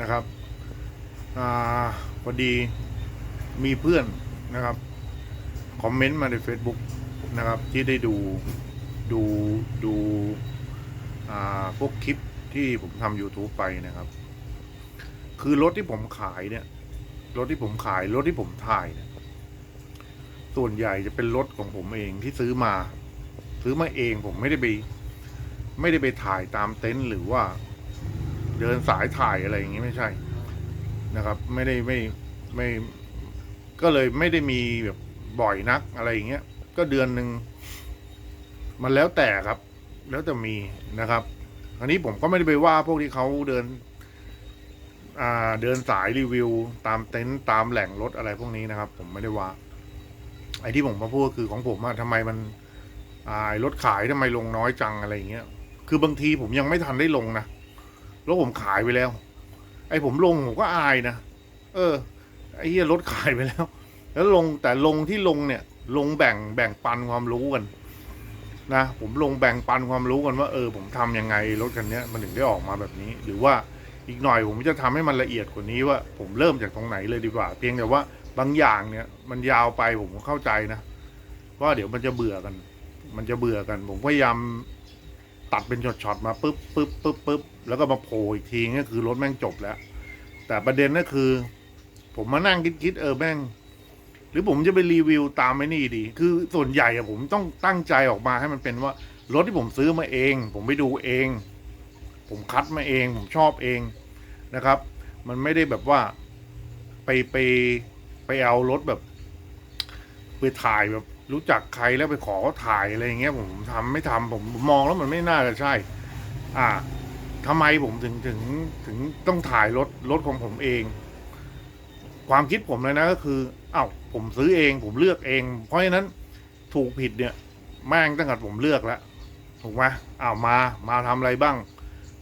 นะครับอพอดีมีเพื่อนนะครับ คอมเมนต์มาใน Facebook นะครับ ที่ได้ดูดูดูพวกคลิปที่ผมทำ YouTube ไปนะครับ คือรถที่ผมขายเนี่ย รถที่ผมขาย รถที่ผมถ่ายเนี่ยส่วนใหญ่จะเป็นรถของผมเองที่ซื้อมา ซื้อมาเองผมไม่ได้ไป ไม่ได้ไปถ่ายตามเต็นท์หรือว่า เดินสายถ่ายอะไรอย่างงี้ไม่ใช่นะครับ ไม่ได้ไม่ไม่ก็เลยไม่ได้มีแบบบ่อยนักอะไรอย่างเงี้ย ก็เดือนหนึ่งมันแล้วแต่ครับ แล้วแต่มีนะครับอันนี้ผมก็ไม่ได้ไปว่าพวกที่เขาเดินอ่าเดินสายรีวิว ตามเต็นท์ตามแหล่งรถอะไรพวกนี้นะครับ ผมไม่ได้ว่า ไอ้ที่ผมมาพูดคือของผมอะทำไมมันอ่ารถขายทำไมลงน้อยจังอะไรอย่างเงี้ย คือบางทีผมยังไม่ทันได้ลงนะ รถผมขายไปแล้ว ไอ้ผมลงผมก็อายนะเออ ไอ้เหี้ยรถขายไปแล้ว แล้วลงแต่ลงที่ลงเนี่ย ลงแบ่งแบ่งปันความรู้กันนะผมลงแบ่งปันความรู้กันว่าเออผมทำยังไงรถคันนี้มันถึงได้ออกมาแบบนี้ หรือว่าอีกหน่อยผมจะทำให้มันละเอียดกว่านี้ว่าผมเริ่มจากตรงไหนเลยดีกว่า เพียงแต่ว่าบางอย่างเนี่ย มันยาวไปผมก็เข้าใจนะว่าเดี๋ยวมันจะเบื่อกัน มันจะเบื่อกัน ผมพยายาม ตัดเป็นช็อตๆมาปุ๊บปุ๊บปุ๊บปุ๊บแล้วก็มาโผล่อีกทีก็คือรถแม่งจบแล้ว แต่ประเด็นก็คือ ผมมานั่งคิดๆเออแม่งหรือผมจะไปรีวิวตามไอ้นี่ดี คือส่วนใหญ่อะผมต้องตั้งใจออกมาให้มันเป็นว่า รถที่ผมซื้อมาเอง ผมไปดูเอง ผมคัดมาเอง ผมชอบเองนะครับ มันไม่ได้แบบว่าไปไปไปเอารถแบบ ไปถ่ายแบบ รู้จักใครแล้วไปขอเขาถ่ายอะไรอย่างเงี้ยผมทำไม่ทำผมมองแล้วมันไม่น่าจะใช่ อ่าทำไมผมถึงถึงถึงต้องถ่ายรถรถของผมเอง ความคิดผมเลยนะก็คือ เอ้าผมซื้อเอง ผมเลือกเอง เพราะฉะนั้นถูกผิดเนี่ยแม่งตั้งแต่ผมเลือกแล้วถูกไหมอ้าวมามาทำอะไรบ้าง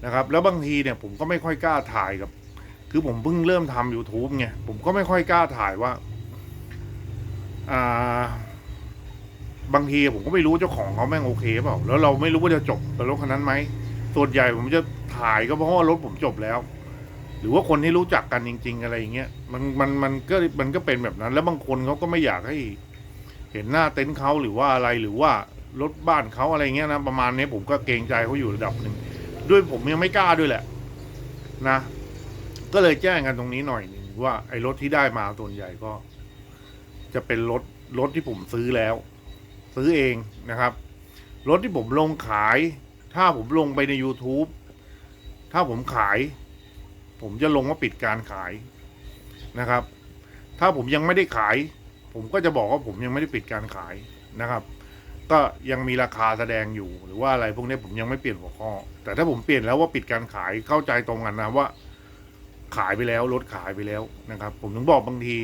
นะครับ แล้วบางทีเนี่ยผมก็ไม่ค่อยกล้าถ่ายกับ คือผมเพิ่งเริ่มทำ YouTube ไงผมก็ไม่ค่อยกล้าถ่ายว่า อ่า บางทีผมก็ไม่รู้เจ้าของเขาแม่งโอเคเปล่าแล้วเราไม่รู้ว่าจะจบกับรถคันนั้นไหมส่วนใหญ่ผมจะถ่ายก็เพราะว่ารถผมจบแล้ว หรือว่าคนที่รู้จักกันจริง ๆ อะไรอย่างเงี้ยมันมันมันก็มันก็เป็นแบบนั้น แล้วบางคนเขาก็ไม่อยากให้เห็นหน้าเต็นท์เขาหรือว่าอะไรหรือว่ารถบ้านเขาอะไรเงี้ยนะประมาณนี้ผมก็เกรงใจเขาอยู่ระดับหนึ่งด้วยผมยังไม่กล้าด้วยแหละ นะ ก็เลยแจ้งกันตรงนี้หน่อยหนึ่งว่าไอ้รถที่ได้มาส่วนใหญ่ก็ จะเป็นรถรถที่ผมซื้อแล้ว ซื้อเองนะครับ รถที่ผมลงขาย ถ้าผมลงไปใน YouTube ถ้าผมขาย ผมจะลงว่าปิดการขายนะครับ ถ้าผมยังไม่ได้ขาย ผมก็จะบอกว่าผมยังไม่ได้ปิดการขายนะครับ ก็ยังมีราคาแสดงอยู่หรือว่าอะไรพวกนี้ผมยังไม่เปลี่ยนหัวข้อ แต่ถ้าผมเปลี่ยนแล้วว่าปิดการขายเข้าใจตรงกันนะว่าขายไปแล้วรถขายไปแล้วนะครับ ผมถึงบอกบางที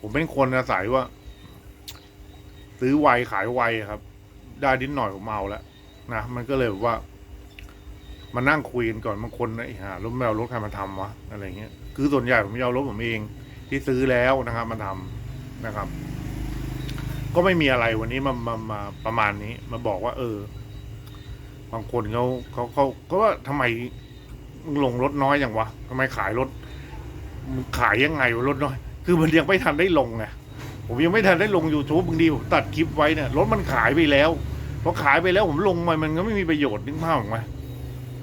ผมเป็นคนอาศัยว่า ซื้อไวขายไวครับ ได้นิดหน่อยผมเอาแล้วนะมันก็เลยแบบว่า มานั่งคุยกันก่อนบางคนไอ้ห่ารถไม่เอารถใครมาทำวะอะไรเงี้ยคือส่วนใหญ่ผมจะเอารถผมเอง ที่ซื้อแล้วนะครับ มาทำนะครับ ก็ไม่มีอะไรวันนี้มามามาประมาณนี้ มาบอกว่า เออ บางคนเขาเขาเขาก็ว่าทำไมลงรถน้อยอย่างวะทำไมขายรถขายยังไงรถน้อย คือมันยังไม่ทันได้ลงไง ผมยังไม่ทันได้ลง YouTube บางทีผมตัดคลิปไว้เนี่ยรถมันขายไปแล้วพอขายไปแล้วผมลงไปมันก็ไม่มีประโยชน์นึกภาพออกไหม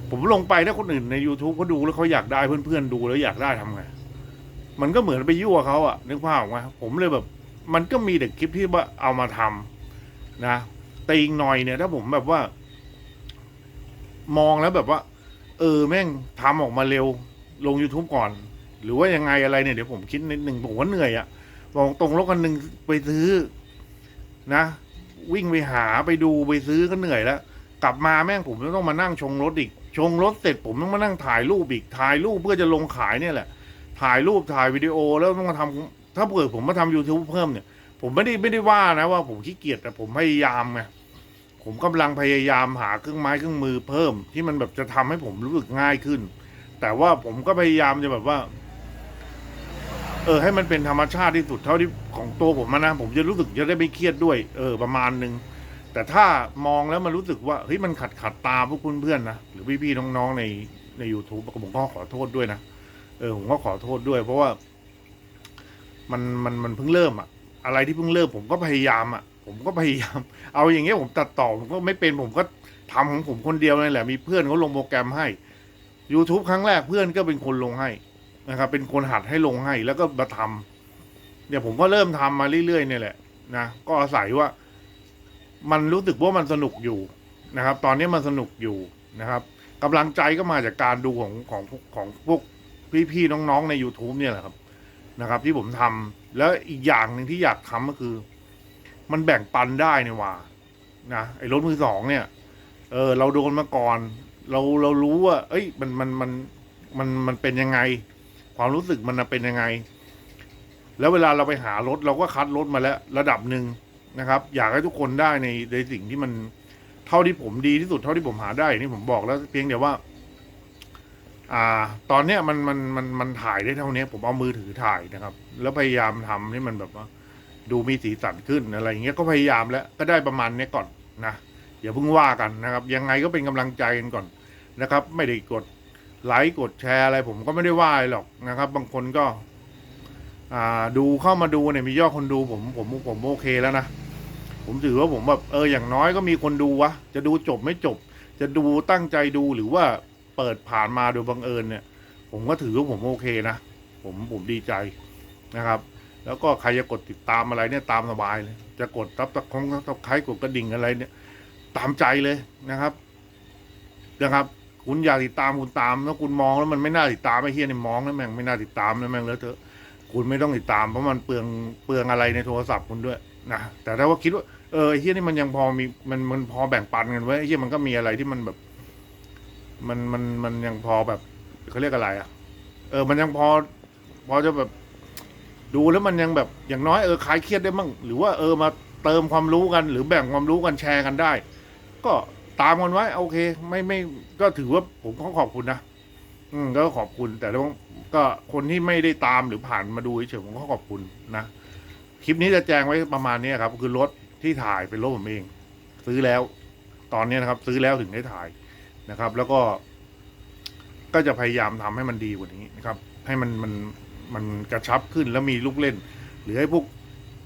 ผมลงไปถ้าคนอื่นใน YouTube เขาดูแล้วเขาอยากได้เพื่อนๆดูแล้วอยากได้ทำไงมันก็เหมือนไปยั่วเขาอะนึกภาพออกไหมผมเลยแบบ มันก็มีแต่คลิปที่ว่าเอามาทำนะแต่อีกหน่อยเนี่ย ถ้าผมแบบว่า มองแล้วแบบว่า เออแม่งทำออกมาเร็ว ลง YouTube ก่อน หรือว่ายังไงอะไรเนี่ยเดี๋ยวผมคิดนิดหนึ่งผมว่าเหนื่อยอะ บอกตรงรถคันหนึ่งไปซื้อ นะ วิ่งไปหาไปดูไปซื้อก็เหนื่อยแล้ว กลับมาแม่งผมต้องมานั่งชงรถอีก ชงรถเสร็จผมต้องมานั่งถ่ายรูปอีก ถ่ายรูปเพื่อจะลงขายเนี่ยแหละ ถ่ายรูปถ่ายวิดีโอแล้วต้องมาทำถ้าเกิดผมมาทำ YouTube เพิ่มเนี่ย ผมไม่ได้ไม่ได้ว่านะว่าผมขี้เกียจแต่ผมพยายามไงผมกำลังพยายามหาเครื่องไม้เครื่องมือเพิ่มที่มันแบบจะทำให้ผมรู้สึกง่ายขึ้น แต่ว่าผมก็พยายามจะแบบว่า เออให้มันเป็นธรรมชาติที่สุดเท่าที่ของตัวผมอะนะ ผมจะรู้สึกจะได้ไม่เครียดด้วย เออประมาณหนึ่งแต่ถ้ามองแล้วมันรู้สึกว่าเฮ้ยมันขัดขัดตาพวกเพื่อนๆนะหรือพี่ๆน้องๆในใน YouTube ผมก็ขอโทษด้วยนะเออผมก็ขอโทษด้วย เพราะว่า มันมันมันเพิ่งเริ่มอะอะไรที่เพิ่งเริ่มผมก็พยายามอะผมก็พยายาม เอาอย่างเงี้ยผมตัดต่อผมก็ไม่เป็นผมก็ทำของผมคนเดียวนั่แหละมีเพื่อนเขาลงโปรแกรมให้ YouTube ครั้งแรกเพื่อนก็เป็นคนลงให้ นะครับ เป็นคนหัดให้ลงให้แล้วก็มาทำเนี่ยผมก็เริ่มทำมาเรื่อยๆเนี่ยแหละนะก็อาศัยว่า มันรู้สึกว่ามันสนุกอยู่นะครับ ตอนนี้มันสนุกอยู่นะครับกำลังใจก็มาจากการดูของของของพวกพี่ๆน้องๆใน YouTube เนี่ยแหละครับนะครับ ที่ผมทำแล้วอีกอย่างหนึ่งที่อยากทำก็คือ มันแบ่งปันได้นี่ว่านะไอ้รถมือสองเนี่ย เออ เราโดนมาก่อน เราเรารู้ว่า เอ้ย มันมันมันมันมันเป็นยังไง ความรู้สึกมันเป็นยังไง แล้วเวลาเราไปหารถเราก็คัดรถมาแล้วระดับหนึ่งนะครับ อยากให้ทุกคนได้ในในสิ่งที่มันเท่าที่ผมดีที่สุดเท่าที่ผมหาได้อย่างที่ผมบอกแล้วเพียงแต่ว่า อ่า ตอนเนี้ยมันมันมันมันถ่ายได้เท่านี้ผมเอามือถือถ่ายนะครับ แล้วพยายามทำให้มันแบบว่า ดูมีสีสันขึ้นอะไรอย่างเงี้ยก็พยายามแล้วก็ได้ประมาณนี้ก่อนนะอย่าเพิ่งว่ากันนะครับ ยังไงก็เป็นกำลังใจกันก่อนนะครับ ไม่ได้กด ไลค์กดแชร์อะไรผมก็ไม่ได้ว่าอะไรหรอกนะครับ บางคนก็ อ่าดูเข้ามาดูเนี่ยมียอดคนดูผมผมผมโอเคแล้วนะผมถือว่าผมแบบเอออย่างน้อยก็มีคนดูวะจะดูจบไม่จบ จะดูตั้งใจดูหรือว่าเปิดผ่านมาโดยบังเอิญเนี่ย ผมก็ถือว่าผมโอเคนะผมผมดีใจนะครับ แล้วก็ใครจะกดติดตามอะไรเนี่ยตามสบายเลยจะกดทับตะคงทับใครกดกระดิ่งอะไรเนี่ย ตามใจเลยนะครับนะครับ คุณอยากติดตามคุณตามถ้าคุณมองแล้วมันไม่น่าติดตามไอ้เฮียเนี่ยมองแล้วแม่งไม่น่าติดตามนะแม่งแล้วเถอะคุณไม่ต้องติดตามเพราะมันเปลืองเปลืองอะไรในโทรศัพท์คุณด้วยนะแต่ถ้าว่าคิดว่าเออไอ้เฮียนี่มันยังพอมีมันมันพอแบ่งปันกันไว้ไอ้เฮียมันก็มีอะไรที่มันแบบ มันมันมันยังพอแบบเขาเรียกอะไร อะ เออ มันยังพอ พอจะแบบ ดูแล้วมันยังแบบอย่างน้อยเออคลายเครียดได้มั่งหรือว่าเออมาเติมความรู้กัน หรือแบ่งความรู้กันแชร์กันได้ ก็ ตามกันไว้โอเค ไม่ไม่ก็ถือว่าผมก็ขอบคุณนะอืมก็ขอบคุณแต่ว่าก็คนที่ไม่ได้ตามหรือผ่านมาดูเฉยๆผมก็ขอบคุณนะคลิปนี้จะแจ้งไว้ประมาณนี้ครับ คือรถที่ถ่ายเป็นรถผมเอง ซื้อแล้ว ตอนนี้นะครับ ซื้อแล้วถึงได้ถ่ายนะครับ แล้วก็ ก็จะพยายามทำให้มันดีกว่านี้นะครับ ให้มันมันมันกระชับขึ้นแล้วมีลูกเล่น หรือให้พวก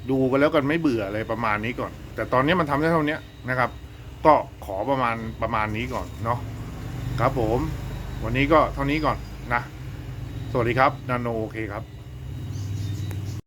ดูกันแล้วกันไม่เบื่ออะไรประมาณนี้ก่อน แต่ตอนนี้มันทำได้เท่านี้นะครับ ก็ขอประมาณประมาณนี้ก่อนเนาะครับผม วันนี้ก็เท่านี้ก่อนนะ สวัสดีครับนาโนโอเคครับ